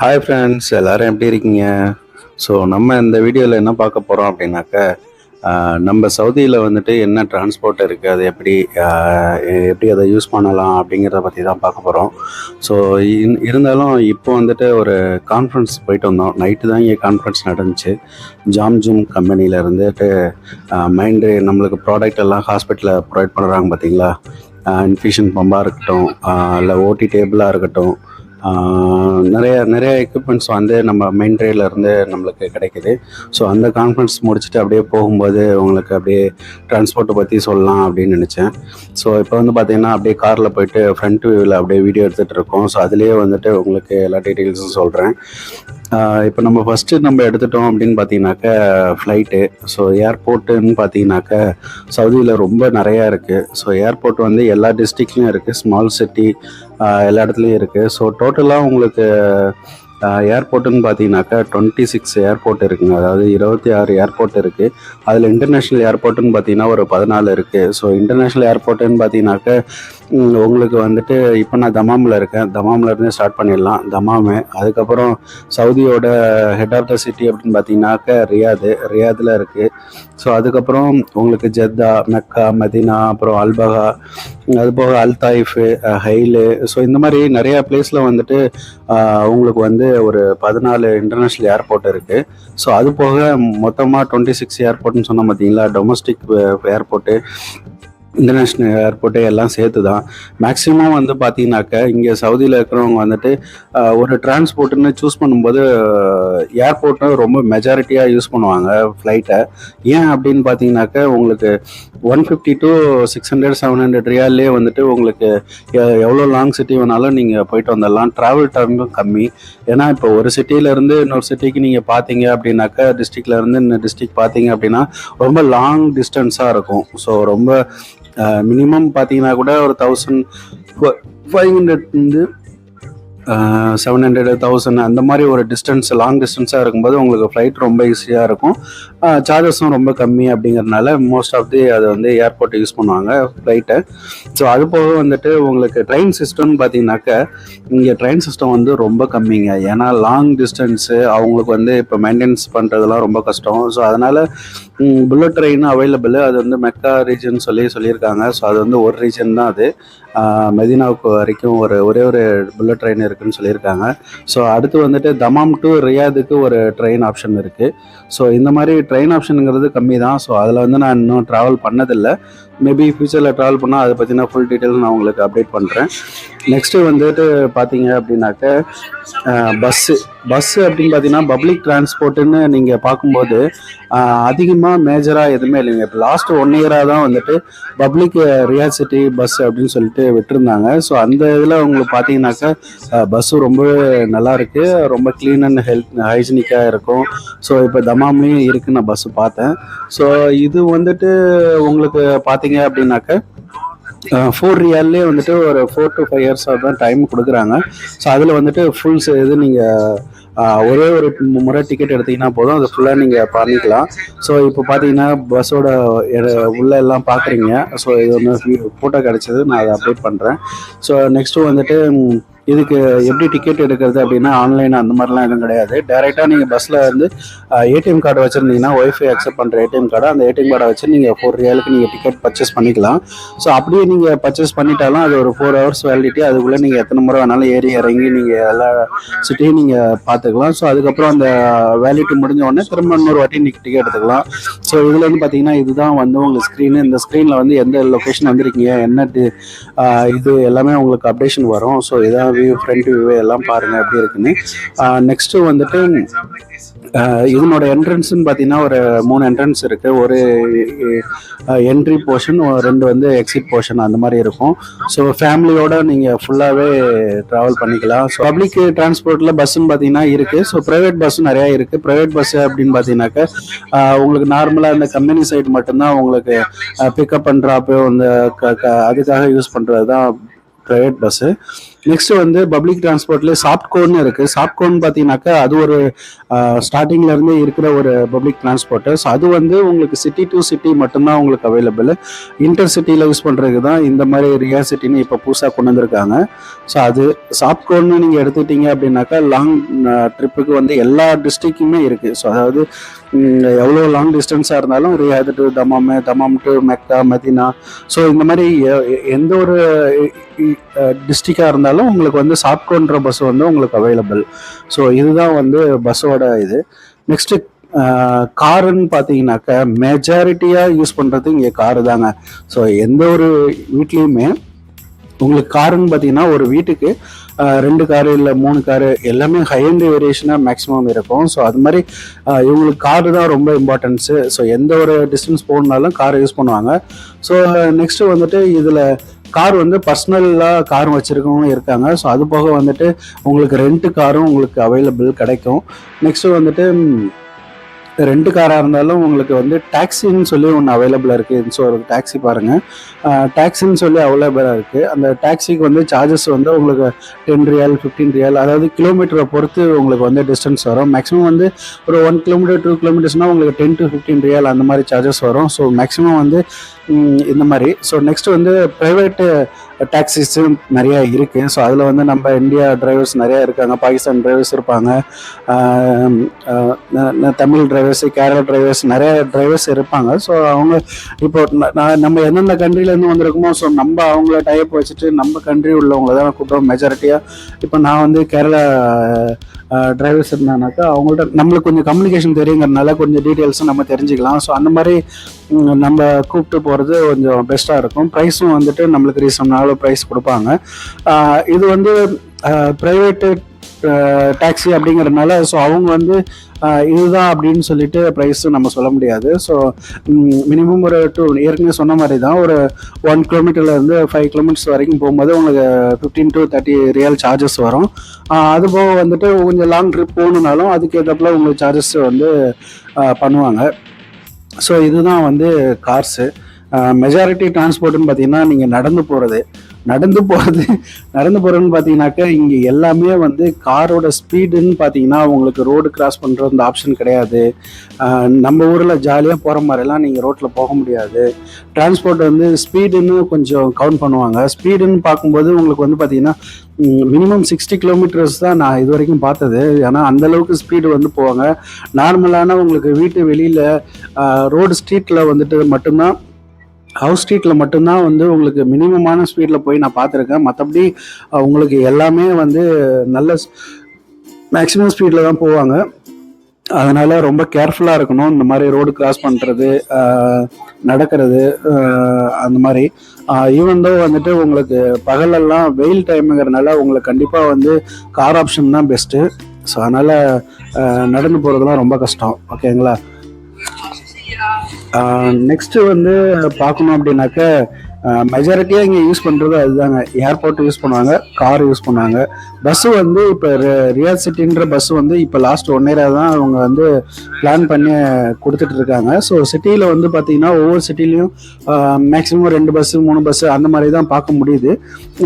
Hi friends எல்லோரும் எப்படி இருக்கீங்க? ஸோ நம்ம இந்த வீடியோவில் என்ன பார்க்க போகிறோம் அப்படின்னாக்க நம்ம சவுதியில் வந்துட்டு என்ன டிரான்ஸ்போர்ட் இருக்குது அது எப்படி எப்படி அதை யூஸ் பண்ணலாம் அப்படிங்கிறத பற்றி தான் பார்க்க போகிறோம் ஸோ இருந்தாலும் இப்போ வந்துட்டு ஒரு கான்ஃபரன்ஸ் போயிட்டு வந்தோம். நைட்டு தான் இங்கே கான்ஃபரன்ஸ் நடந்துச்சு. ஜாம் ஜூம் கம்பெனியில் இருந்துட்டு மைண்டு நம்மளுக்கு ப்ராடக்ட் எல்லாம் ஹாஸ்பிட்டலில் ப்ரொவைட் பண்ணுறாங்க பார்த்தீங்களா இன்ஃபியூஷன் பம்பாக இருக்கட்டும் இல்லை ஓடி டேபிளாக இருக்கட்டும் நிறைய நிறைய எக்யூப்மெண்ட்ஸ் வந்து நம்ம மெயின் இருந்து நம்மளுக்கு கிடைக்குது. ஸோ அந்த கான்ஃபரன்ஸ் முடிச்சுட்டு அப்படியே போகும்போது உங்களுக்கு அப்படியே டிரான்ஸ்போர்ட்டை பற்றி சொல்லலாம் அப்படின்னு நினச்சேன். ஸோ இப்போ வந்து பார்த்தீங்கன்னா அப்படியே காரில் போயிட்டு ஃப்ரண்ட் வியூவில் அப்படியே வீடியோ எடுத்துகிட்டு இருக்கோம். ஸோ அதுலேயே வந்துட்டு உங்களுக்கு எல்லா டீட்டெயில்ஸும் சொல்கிறேன் இப்போ நம்ம ஃபஸ்ட்டு நம்ம எடுத்துட்டோம் அப்படின்னு பார்த்தீங்கன்னாக்க ஃப்ளைட்டு ஸோ ஏர்போர்ட்டுன்னு பார்த்தீங்கன்னாக்க சவுதியில் ரொம்ப நிறையா இருக்குது ஸோ ஏர்போர்ட் வந்து எல்லா டிஸ்ட்ரிக்ட்லேயும் இருக்குது ஸ்மால் சிட்டி எல்லா இடத்துலையும் இருக்குது ஸோ டோட்டலாக உங்களுக்கு ஏர்போர்ட்டுன்னு பார்த்தீங்கன்னாக்கா டுவெண்ட்டி சிக்ஸ் ஏர்போர்ட் இருக்குங்க. அதாவது இருபத்தி ஆறு ஏர்போர்ட் இருக்குது அதில் இன்டர்நேஷ்னல் ஏர்போர்ட்டுன்னு பார்த்தீங்கன்னா ஒரு பதினாலு இருக்குது ஸோ இன்டர்நேஷ்னல் ஏர்போர்ட்டுன்னு பார்த்தீங்கன்னாக்க உங்களுக்கு வந்துட்டு இப்போ நான் தமாமில் இருக்கேன். தமாமில் இருந்து ஸ்டார்ட் பண்ணிடலாம். தமாமு. அதுக்கப்புறம் சவுதியோட ஹெட் ஆஃப் த சிட்டி அப்படின்னு பார்த்தீங்கன்னாக்க ரியாது. ரியாதில் இருக்குது ஸோ அதுக்கப்புறம் உங்களுக்கு ஜெத்தா மெக்கா மதினா அப்புறம் அல்பகா அது போக ஹைலு. ஸோ இந்த மாதிரி நிறையா பிளேஸில் வந்துட்டு உங்களுக்கு வந்து ஒரு பதினாலு இன்டர்நேஷ்னல் ஏர்போர்ட் இருக்குது ஸோ அது போக மொத்தமாக டுவெண்ட்டி சிக்ஸ் ஏர்போர்ட்னு சொன்னால் பார்த்தீங்களா டொமஸ்டிக் ஏர்போர்ட்டு இன்டர்நேஷ்னல் ஏர்போர்ட்டு எல்லாம் சேர்த்து தான் மேக்ஸிமம் வந்து பார்த்தீங்கன்னாக்க இங்கே சவுதியில் இருக்கிறவங்க வந்துட்டு ஒரு டிரான்ஸ்போர்ட்டுன்னு சூஸ் பண்ணும்போது ஏர்போர்ட்டை ரொம்ப மெஜாரிட்டியாக யூஸ் பண்ணுவாங்க ஃப்ளைட்டை ஏன் அப்படின்னு பார்த்தீங்கன்னாக்க உங்களுக்கு one fifty to six hundred seven hundred ரியாலே வந்துட்டு உங்களுக்கு எவ்வளோ லாங் சிட்டி வேணாலும் நீங்கள் போயிட்டு வந்துடலாம். ட்ராவல் டைமும் கம்மி. ஏன்னா இப்போ ஒரு சிட்டியிலேருந்து இன்னொரு சிட்டிக்கு நீங்கள் பார்த்தீங்க அப்படின்னாக்கா டிஸ்ட்ரிக்ட்லேருந்து இருந்து டிஸ்ட்ரிக்ட் பார்த்தீங்க அப்படின்னா ரொம்ப லாங் டிஸ்டன்ஸாக இருக்கும். ஸோ ரொம்ப மினிமம் பார்த்தீங்கன்னா கூட ஒரு தௌசண்ட் ஃபைவ் ஹண்ட்ரட் வந்து செவன் ஹண்ட்ரட் தௌசண்ட் அந்த மாதிரி ஒரு டிஸ்டன்ஸ் லாங் டிஸ்டன்ஸாக இருக்கும்போது உங்களுக்கு ஃப்ளைட் ரொம்ப ஈஸியாக இருக்கும். சார்ஜஸும் ரொம்ப கம்மி அப்படிங்கிறதுனால மோஸ்ட் ஆஃப் தி அது வந்து ஏர்போர்ட் யூஸ் பண்ணுவாங்க ஃப்ளைட்டை ஸோ அது போக வந்துட்டு உங்களுக்கு ட்ரெயின் சிஸ்டம்னு பார்த்தீங்கன்னாக்க இங்கே ட்ரெயின் சிஸ்டம் வந்து ரொம்ப கம்மிங்க. ஏன்னா லாங் டிஸ்டன்ஸு அவங்களுக்கு வந்து இப்போ மெயின்டெனன்ஸ் பண்ணுறதுலாம் ரொம்ப கஷ்டம். ஸோ அதனால் புல்லட் ட்ரெயின் அவைலபிள் அது வந்து மெக்கா ரீஜன் சொல்லி சொல்லியிருக்காங்க. ஸோ அது வந்து ஒரு ரீஜன் தான் அது. மெதினாவுக்கு வரைக்கும் ஒரு ஒரே ஒரு புல்லட் ட்ரெயின் இருக்குன்னு சொல்லியிருக்காங்க. ஸோ அடுத்து வந்துட்டு தமாம் டு ரியாதுக்கு ஒரு ட்ரெயின் ஆப்ஷன் இருக்குது ஸோ இந்த மாதிரி ட்ரெயின் ஆப்ஷனுங்கிறது கம்மி தான் ஸோ அதில் வந்து நான் இன்னும் ட்ராவல் பண்ணதில்லை. மேபி ஃப்யூச்சரில் ட்ராவல் பண்ணால் அதை பற்றின ஃபுல் டீட்டெயில் நான் உங்களுக்கு அப்டேட் பண்ணுறேன் நெக்ஸ்ட்டு வந்துட்டு பார்த்தீங்க அப்படின்னாக்க பஸ்ஸு பஸ்ஸு அப்படின்னு பார்த்தீங்கன்னா பப்ளிக் டிரான்ஸ்போர்ட்டுன்னு நீங்கள் பார்க்கும்போது அதிகமாக மேஜராக எதுவுமே இல்லைங்க. இப்போ லாஸ்ட் ஒன் இயராக தான் வந்துட்டு பப்ளிக் ரியாசிட்டி பஸ் அப்படின்னு சொல்லிட்டு விட்டுருந்தாங்க. ஸோ அந்த இதில் உங்களுக்கு பார்த்தீங்கன்னாக்கா பஸ்ஸு ரொம்ப நல்லா இருக்குது ரொம்ப க்ளீன் அண்ட் ஹெல்த் ஹைஜீனிக்காக இருக்கும். ஸோ இப்போ தமாம்லேயும் இருக்குது நான் பஸ்ஸு பார்த்தேன். ஸோ இது வந்துட்டு உங்களுக்கு பார்த்தீங்க அப்படின்னாக்க ஃபோர் ரியல்லே வந்துட்டு ஒரு ஃபோர் டு ஃபைவ் இயர்ஸ் தான் டைம் கொடுக்குறாங்க. ஸோ அதில் வந்துட்டு ஃபுல் இது நீங்கள் ஒரே ஒரு முறை டிக்கெட் எடுத்தீங்கன்னா போதும். அது ஃபுல்லாக நீங்கள் பண்ணிக்கலாம். ஸோ இப்போ பார்த்தீங்கன்னா பஸ்ஸோட உள்ள எல்லாம் பார்க்குறீங்க ஸோ இது ஒன்று ஃபோட்டோ கிடச்சிது. நான் அதை அப்டேட் பண்ணுறேன் ஸோ நெக்ஸ்ட்டு வந்துட்டு இதுக்கு எப்படி டிக்கெட் எடுக்கிறது அப்படின்னா ஆன்லைன் அந்த மாதிரிலாம் எதுவும் கிடையாது. டேரெக்டாக நீங்கள் பஸ்ஸில் வந்து ஏடிஎம் கார்டு வச்சுருந்தீங்கன்னா ஒய்ஃபை அக்செப்ட் பண்ணுற ஏடிஎம் கார்டு அந்த ஏடிஎம் கார்டை வச்சு நீங்கள் ஃபோர் ரியாலுக்கு நீங்கள் டிக்கெட் பர்ச்சேஸ் பண்ணிக்கலாம். ஸோ அப்படியே நீங்கள் பர்ச்சேஸ் பண்ணிட்டாலும் அது ஒரு ஃபோர் ஹவர்ஸ் வேலிடிட்டி அதுக்குள்ளே நீங்கள் எத்தனை முறை வேணாலும் ஏறி இறங்கி நீங்கள் எல்லா சிட்டியும் நீங்கள் பார்த்துக்கலாம். ஸோ அதுக்கப்புறம் அந்த வேலிடிட்டி முடிஞ்ச உடனே திரும்ப இன்னொரு வாட்டி நீங்கள் டிக்கெட் எடுத்துக்கலாம். ஸோ இதில் வந்து பார்த்தீங்கன்னா இதுதான் வந்து உங்கள் ஸ்க்ரீனு இந்த ஸ்க்ரீனில் வந்து எந்த லொக்கேஷன் வந்திருக்கீங்க என்ன இது எல்லாமே உங்களுக்கு அப்டேஷன் வரும். ஸோ இதான் வியூ ஃப்ரண்ட் வியூ எல்லாம் பாருங்கள் எப்படி இருக்குன்னு. நெக்ஸ்ட்டு வந்துட்டு இதனோட என்ட்ரன்ஸ்னு பார்த்தீங்கன்னா ஒரு மூணு என்ட்ரன்ஸ் இருக்குது ஒரு என்ட்ரி போர்ஷன் ரெண்டு வந்து எக்ஸிட் போர்ஷன் அந்த மாதிரி இருக்கும். ஸோ ஃபேமிலியோட நீங்கள் ஃபுல்லாகவே ட்ராவல் பண்ணிக்கலாம். ஸோ பப்ளிக் டிரான்ஸ்போர்ட்டில் பஸ்ஸுன்னு பார்த்தீங்கன்னா இருக்குது ஸோ ப்ரைவேட் பஸ்ஸும் நிறையா இருக்குது ப்ரைவேட் பஸ்ஸு அப்படின்னு பார்த்தீங்கன்னாக்கா உங்களுக்கு நார்மலாக இந்த கம்பெனி சைடு மட்டும்தான் உங்களுக்கு பிக்கப் அண்ட் ட்ராப்பு இந்த க க- அதுக்காக யூஸ் பண்ணுறது தான் ப்ரைவேட் பஸ்ஸு நெக்ஸ்ட் வந்து பப்ளிக் டிரான்ஸ்போர்ட்ல சாப்ட்கோன்னு இருக்கு. சாப்ட்கோன் பார்த்தீங்கன்னாக்கா அது ஒரு ஸ்டார்டிங்ல இருந்தே இருக்கிற ஒரு பப்ளிக் டிரான்ஸ்போர்ட் ஸோ அது வந்து உங்களுக்கு சிட்டி டு சிட்டி மட்டும்தான் உங்களுக்கு அவைலபிள் இன்டர் சிட்டியில் யூஸ் பண்ணுறதுக்கு தான் இந்த மாதிரி ரியா சிட்டின்னு இப்போ புதுசாக கொண்டு வந்திருக்காங்க. ஸோ அது சாப்ட்கோன்னு நீங்கள் எடுத்துக்கிட்டீங்க அப்படின்னாக்கா லாங் ட்ரிப்புக்கு வந்து எல்லா டிஸ்ட்ரிக்குமே இருக்குது ஸோ அதாவது எவ்வளோ லாங் டிஸ்டன்ஸாக இருந்தாலும் Riyadh to Dammam Dammam to Mecca Medina so இந்த மாதிரி எ- எந்த ஒரு டிஸ்ட்ரிக்டாக இருந்தாலும் உங்களுக்கு வந்து சாப்ட்கோன்ற பஸ் வந்து உங்களுக்கு அவைலபிள் ஸோ இதுதான் வந்து பஸ்ஸோட இது. நெக்ஸ்ட்டு காருன்னு பார்த்தீங்கன்னாக்கா மெஜாரிட்டியாக யூஸ் பண்ணுறது இங்கே காரு தாங்க. ஸோ எந்த ஒரு வீட்லேயுமே உங்களுக்கு காருன்னு பார்த்தீங்கன்னா ஒரு வீட்டுக்கு ரெண்டு காரு இல்லை மூணு காரு எல்லாமே ஹை வேரியேஷனாக மேக்ஸிமம் இருக்கும். ஸோ அது மாதிரி இவங்களுக்கு காரு தான் ரொம்ப இம்பார்ட்டன்ஸு ஸோ எந்த ஒரு டிஸ்டன்ஸ் போகணுனாலும் கார் யூஸ் பண்ணுவாங்க. ஸோ நெக்ஸ்ட்டு வந்துட்டு இதில் கார் வந்து பர்சனலாக கார் வச்சுருக்கவங்க இருக்காங்க. ஸோ அது போக வந்துட்டு உங்களுக்கு ரெண்ட்டு காரும் உங்களுக்கு அவைலபிள் கிடைக்கும். நெக்ஸ்ட்டு வந்துட்டு ரெண்டு காராக இருந்தாலும் உங்களுக்கு வந்து டாக்ஸின்னு சொல்லி ஒன்று அவைலபிளாக இருக்குது ஸோ ஒரு டாக்ஸி பாருங்கள் டாக்ஸின்னு சொல்லி அவைலபிளாக இருக்குது அந்த டாக்ஸிக்கு வந்து சார்ஜஸ் வந்து உங்களுக்கு டென் ரியல் ஃபிஃப்டீன் ரியல் அதாவது கிலோமீட்டரை பொறுத்து உங்களுக்கு வந்து டிஸ்டன்ஸ் வரும். மேக்ஸிமம் வந்து ஒரு ஒன் கிலோமீட்டர் டூ கிலோமீட்டர்ஸ்னால் உங்களுக்கு டென் டு ஃபிஃப்டீன் ரியல் அந்த மாதிரி சார்ஜஸ் வரும். ஸோ மேக்ஸிமம் வந்து இந்த மாதிரி. ஸோ நெக்ஸ்ட் வந்து ப்ரைவேட்டு டாக்ஸிஸும் நிறையா இருக்குது ஸோ அதில் வந்து நம்ம இந்தியா டிரைவர்ஸ் நிறையா இருக்காங்க. பாகிஸ்தான் டிரைவர்ஸ் இருப்பாங்க. தமிழ் டிரைவர்ஸ் கேரளா டிரைவர்ஸ் நிறைய டிரைவர்ஸ் இருப்பாங்க. ஸோ அவங்க இப்போ நான் நம்ம எந்தெந்த கண்ட்ரிலேருந்து வந்திருக்கோமோ ஸோ நம்ம அவங்கள டைப் வச்சுட்டு நம்ம கண்ட்ரி உள்ளவங்களை தான் கூப்பிடுவோம் மெஜாரிட்டியாக இப்போ நான் வந்து கேரளா டிரைவர்ஸ் இருந்தானாக்கா அவங்கள்ட்ட நம்மளுக்கு கொஞ்சம் கம்யூனிகேஷன் தெரியுங்கிறனால கொஞ்சம் டீட்டெயில்ஸும் நம்ம தெரிஞ்சுக்கலாம். ஸோ அந்த மாதிரி நம்ம கூப்பிட்டு போகிறது கொஞ்சம் பெஸ்ட்டாக இருக்கும். ப்ரைஸும் வந்துட்டு நம்மளுக்கு ரீசனால ப்ரைஸ் கொடுப்பாங்க. இது வந்து ப்ரைவேட்டு டாக்ஸி அப்படிங்கிறதுனால ஸோ அவங்க வந்து இதுதான் அப்படின்னு சொல்லிட்டு ப்ரைஸும் நம்ம சொல்ல முடியாது. ஸோ மினிமம் ஒரு டூ ஏற்கனவே சொன்ன மாதிரி தான் ஒரு ஒன் கிலோமீட்டர்லேருந்து ஃபைவ் கிலோமீட்டர்ஸ் வரைக்கும் போகும்போது உங்களுக்கு fifteen to thirty real charges வரும். அதுபோக அது போக வந்துட்டு கொஞ்சம் லாங் ட்ரிப் போகணுன்னாலும் அதுக்கேற்றப்பில் உங்களுக்கு சார்ஜஸ் வந்து பண்ணுவாங்க. ஸோ இதுதான் வந்து கார்ஸு மெஜாரிட்டி டிரான்ஸ்போர்ட்னு பார்த்தீங்கன்னா நீங்கள் நடந்து போகிறது நடந்து போகிறது நடந்து போகிறதுன்னு பார்த்தீங்கன்னாக்கா இங்கே எல்லாமே வந்து காரோட ஸ்பீடுன்னு பார்த்தீங்கன்னா உங்களுக்கு ரோடு கிராஸ் பண்ணுற அந்த ஆப்ஷன் கிடையாது. நம்ம ஊரில் ஜாலியாக போகிற மாதிரிலாம் நீங்கள் ரோட்டில் போக முடியாது. டிரான்ஸ்போர்ட் வந்து ஸ்பீடுன்னு கொஞ்சம் கவுண்ட் பண்ணுவாங்க. ஸ்பீடுன்னு பார்க்கும்போது உங்களுக்கு வந்து பார்த்தீங்கன்னா மினிமம் சிக்ஸ்டி கிலோமீட்டர்ஸ் தான் நான் இது வரைக்கும் பார்த்தது. ஏன்னா அந்த அளவுக்கு ஸ்பீடு வந்து போவாங்க. நார்மலான உங்களுக்கு வீட்டு வெளியில் ரோடு ஸ்ட்ரீட்டில் வந்துட்டு மட்டும்தான் ஹவுஸ் ஸ்ட்ரீட்டில் மட்டும்தான் வந்து உங்களுக்கு மினிமமான ஸ்பீடில் போய் நான் பார்த்துருக்கேன். மற்றபடி உங்களுக்கு எல்லாமே வந்து நல்ல மேக்ஸிமம் ஸ்பீடில் தான் போவாங்க. அதனால் ரொம்ப கேர்ஃபுல்லாக இருக்கணும். இந்த மாதிரி ரோடு கிராஸ் பண்ணுறது நடக்கிறது அந்த மாதிரி. ஈவன் வந்துட்டு உங்களுக்கு பகலெல்லாம் வெயில் டைமுங்கிறனால உங்களுக்கு கண்டிப்பாக வந்து கார் ஆப்ஷன் தான் பெஸ்ட்டு ஸோ அதனால் நடந்து போகிறதுலாம் ரொம்ப கஷ்டம். ஓகேங்களா நெக்ஸ்ட்டு வந்து பார்க்கணும் அப்படின்னாக்க மெஜாரிட்டியாக இங்கே யூஸ் பண்ணுறது அதுதாங்க. ஏர்போர்ட் யூஸ் பண்ணுவாங்க கார் யூஸ் பண்ணுவாங்க. பஸ்ஸு வந்து இப்போ ரியாத் சிட்டின்ற பஸ் வந்து இப்போ லாஸ்ட் ஒன் இயராக தான் அவங்க வந்து பிளான் பண்ணி கொடுத்துட்டு இருக்காங்க. ஸோ சிட்டியில் வந்து பார்த்தீங்கன்னா ஒவ்வொரு சிட்டிலையும் மேக்ஸிமம் ரெண்டு பஸ்ஸு மூணு பஸ்ஸு அந்த மாதிரி தான் பார்க்க முடியுது.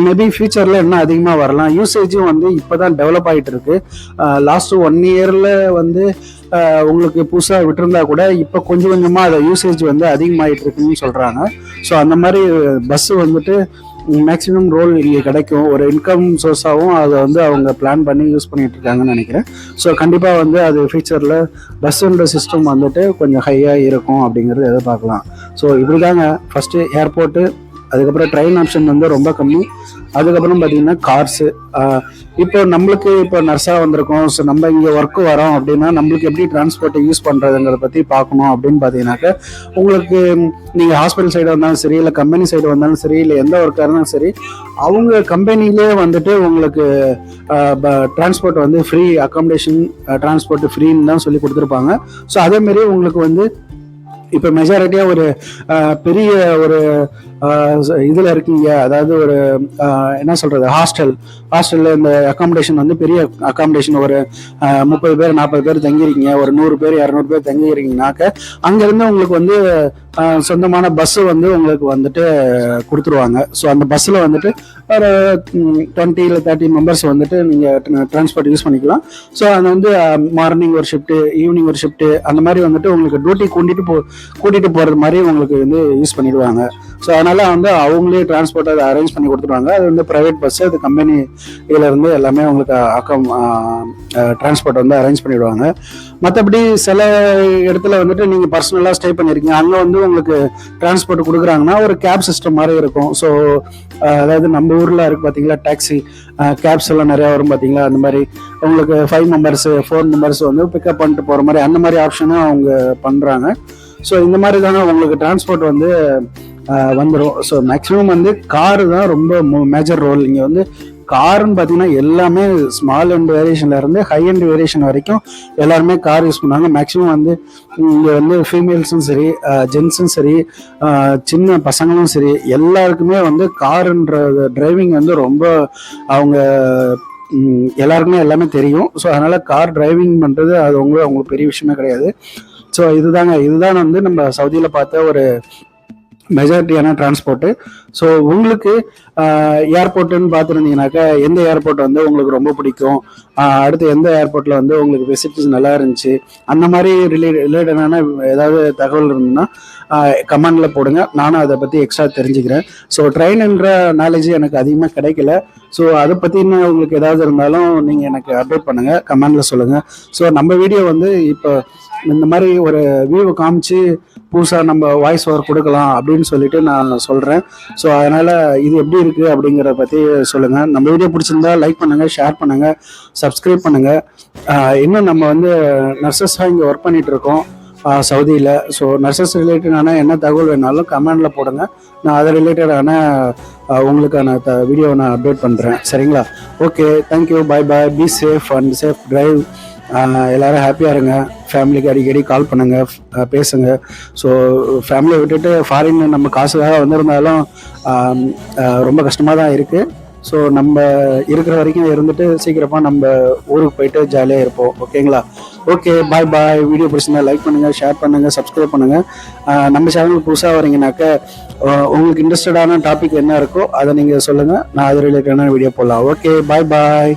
மேபி ஃபியூச்சரில் இன்னும் அதிகமாக வரலாம். யூசேஜும் வந்து இப்போ தான் டெவலப் ஆகிட்டு இருக்கு லாஸ்ட் ஒன் இயரில் வந்து உங்களுக்கு புதுசாக விட்டுருந்தா கூட இப்போ கொஞ்சம் கொஞ்சமாக அதை யூசேஜ் வந்து அதிகமாகிட்டு இருக்குன்னு சொல்கிறாங்க ஸோ அந்த மாதிரி பஸ்ஸு வந்துட்டு மேக்ஸிமம் ரோல் இங்கே கிடைக்கும். ஒரு இன்கம் சோர்ஸாகவும் அதை வந்து அவங்க பிளான் பண்ணி யூஸ் பண்ணிகிட்டு இருக்காங்கன்னு நினைக்கிறேன். ஸோ கண்டிப்பாக வந்து அது ஃபியூச்சரில் பஸ்ஸுன்ற சிஸ்டம் வந்துட்டு கொஞ்சம் ஹையாக இருக்கும் அப்படிங்கிறது எதிர்பார்க்கலாம். ஸோ இப்படி தாங்க ஃபஸ்ட்டு ஏர்போர்ட்டு அதுக்கப்புறம் ட்ரெயின் ஆப்ஷன் வந்து ரொம்ப கம்மி. அதுக்கப்புறம் பார்த்தீங்கன்னா கார்ஸு இப்போ நம்மளுக்கு இப்போ நர்ஸாக வந்திருக்கோம். ஸோ நம்ம இங்கே ஒர்க்கு வரோம் அப்படின்னா நம்மளுக்கு எப்படி டிரான்ஸ்போர்ட்டை யூஸ் பண்ணுறதுங்கிறத பற்றி பார்க்கணும் அப்படின்னு பார்த்தீங்கன்னாக்க உங்களுக்கு நீங்கள் ஹாஸ்பிட்டல் சைடு வந்தாலும் சரி இல்லை கம்பெனி சைடு வந்தாலும் சரி இல்லை எந்த ஒர்க்காக இருந்தாலும் சரி அவங்க கம்பெனிலே வந்துட்டு உங்களுக்கு டிரான்ஸ்போர்ட் வந்து ஃப்ரீ அக்காமடேஷன் டிரான்ஸ்போர்ட் ஃப்ரீன்னு தான் சொல்லி கொடுத்துருப்பாங்க. ஸோ அதேமாரி உங்களுக்கு வந்து இப்போ மெஜாரிட்டியாக ஒரு பெரிய ஒரு இதில் இருக்கீங்க. அதாவது ஒரு என்ன சொல்கிறது ஹாஸ்டல் ஹாஸ்டலில் இந்த அகாமடேஷன் வந்து பெரிய அகாமடேஷன் ஒரு முப்பது பேர் நாற்பது பேர் தங்கியிருக்கீங்க ஒரு நூறு பேர் இரநூறு பேர் தங்கியிருக்கீங்கனாக்க அங்கேருந்து உங்களுக்கு வந்து சொந்தமான பஸ்ஸு வந்து உங்களுக்கு வந்துட்டு கொடுத்துருவாங்க. ஸோ அந்த பஸ்ஸில் வந்துட்டு ஒரு டுவெண்ட்டி இல்லை தேர்ட்டி மெம்பர்ஸ் வந்துட்டு நீங்கள் டிரான்ஸ்போர்ட் யூஸ் பண்ணிக்கலாம். ஸோ அது வந்து மார்னிங் ஒரு ஷிஃப்ட்டு ஈவினிங் ஒரு ஷிஃப்ட்டு அந்த மாதிரி வந்துட்டு உங்களுக்கு டியூட்டி கொண்டுட்டு போ கூட்டிகிட்டு போகிறது மாதிரி உங்களுக்கு வந்து யூஸ் பண்ணிடுவாங்க. ஸோ அதனால் வந்து அவங்களே டிரான்ஸ்போர்ட் அதை அரேஞ்ச் பண்ணி கொடுத்துருவாங்க அது வந்து ப்ரைவேட் பஸ்ஸு அது கம்பெனி இருந்து எல்லாமே உங்களுக்கு அக்கம் டிரான்ஸ்போர்ட் வந்து அரேஞ்ச் பண்ணிவிடுவாங்க மற்றபடி சில இடத்துல வந்துட்டு நீங்கள் பர்சனலாக ஸ்டே பண்ணியிருக்கீங்க அங்கே வந்து உங்களுக்கு டிரான்ஸ்போர்ட் கொடுக்குறாங்கன்னா ஒரு கேப் சிஸ்டம் மாதிரி இருக்கும். ஸோ அதாவது நம்ம ஊரில் இருக்குது பார்த்தீங்களா டாக்ஸி கேப்ஸ் எல்லாம் நிறையா வரும் பார்த்தீங்களா அந்த மாதிரி. உங்களுக்கு ஃபைவ் மெம்பர்ஸு ஃபோர் மெம்பர்ஸ் வந்து பிக்கப் பண்ணிட்டு போகிற மாதிரி அந்த மாதிரி ஆப்ஷனும் அவங்க பண்ணுறாங்க ஸோ இந்த மாதிரி தானே உங்களுக்கு டிரான்ஸ்போர்ட் வந்து வந்துடும் ஸோ மேக்ஸிமம் வந்து காரு தான் ரொம்ப மேஜர் ரோல் இங்கே வந்து காருன்னு பார்த்தீங்கன்னா எல்லாமே ஸ்மால் அண்ட் வேரியேஷன்ல இருந்து ஹை அண்ட் வேரியேஷன் வரைக்கும் எல்லாருமே கார் யூஸ் பண்ணுவாங்க. மேக்ஸிமம் வந்து இங்கே வந்து ஃபீமேல்ஸும் சரி ஜென்ஸும் சரி சின்ன பசங்களும் சரி எல்லாருக்குமே வந்து காருன்ற டிரைவிங் வந்து ரொம்ப அவங்க எல்லாருக்குமே எல்லாமே தெரியும். ஸோ அதனால் கார் டிரைவிங் பண்ணுறது அது உங்களுக்கு அவங்களுக்கு பெரிய விஷயமே கிடையாது. ஸோ இதுதாங்க. இதுதான் வந்து நம்ம சவுதியில் பார்த்த ஒரு மெஜாரிட்டியான டிரான்ஸ்போர்ட்டு ஸோ உங்களுக்கு ஏர்போர்ட்டுன்னு பார்த்துருந்தீங்கனாக்கா எந்த ஏர்போர்ட் வந்து உங்களுக்கு ரொம்ப பிடிக்கும்? அடுத்து எந்த ஏர்போர்ட்டில் வந்து உங்களுக்கு ஃபெசிலிட்டிஸ் நல்லா இருந்துச்சு? அந்த மாதிரி ரிலே ரிலேட்டடான ஏதாவது தகவல் இருந்ததுன்னா கமெண்டில் போடுங்க. நானும் அதை பற்றி எக்ஸ்ட்ரா தெரிஞ்சுக்கிறேன். ஸோ ட்ரெயின்ன்ற நாலேஜ் எனக்கு அதிகமாக கிடைக்கல. ஸோ அதை பற்றின உங்களுக்கு ஏதாவது இருந்தாலும் நீங்கள் எனக்கு அப்டேட் பண்ணுங்கள் கமெண்டில் சொல்லுங்கள் ஸோ நம்ம வீடியோ வந்து இப்போ இந்த மாதிரி ஒரு வியூவை காமிச்சு புதுசாக நம்ம வாய்ஸ் ஓவர் கொடுக்கலாம் அப்படின்னு சொல்லிட்டு நான் சொல்கிறேன் ஸோ அதனால் இது எப்படி இருக்குது அப்படிங்கிறத பற்றி சொல்லுங்கள் நம்ம வீடியோ பிடிச்சிருந்தா லைக் பண்ணுங்கள் ஷேர் பண்ணுங்கள் சப்ஸ்கிரைப் பண்ணுங்கள் இன்னும் நம்ம வந்து நர்சஸாக இங்கே ஒர்க் பண்ணிகிட்ருக்கோம் இருக்கோம் சவுதியில். ஸோ நர்சஸ் ரிலேட்டடான என்ன தகவல் வேணாலும் கமெண்டில் போடுங்க. நான் அதை ரிலேட்டடான உங்களுக்கான த வீடியோவை நான் அப்டேட் பண்ணுறேன் சரிங்களா? Okay thank you bye bye be safe and safe drive எல்லாரும் ஹாப்பியாக இருங்க. ஃபேமிலிக்கு அடிக்கடி கால் பண்ணுங்க பேசுங்க. ஸோ ஃபேமிலியை விட்டுட்டு ஃபாரின் நம்ம காசுக்காக வந்திருந்தாலும் ரொம்ப கஷ்டமாக தான் இருக்குது ஸோ நம்ம இருக்கிற வரைக்கும் இருந்துட்டு சீக்கிரமாக நம்ம ஊருக்கு போயிட்டு ஜாலியாக இருப்போம். ஓகேங்களா ஓகே பாய் பாய் வீடியோ பிடிச்சிருந்தா லைக் பண்ணுங்கள் ஷேர் பண்ணுங்கள் சப்ஸ்கிரைப் பண்ணுங்கள் நம்ம சேனலுக்கு புதுசாக வரீங்கனாக்க உங்களுக்கு இன்ட்ரெஸ்டடான டாபிக் என்ன இருக்கோ அதை நீங்கள் சொல்லுங்கள் நான் அது ரிலேட்டடான வீடியோ போடலாம். ஓகே பாய் பாய்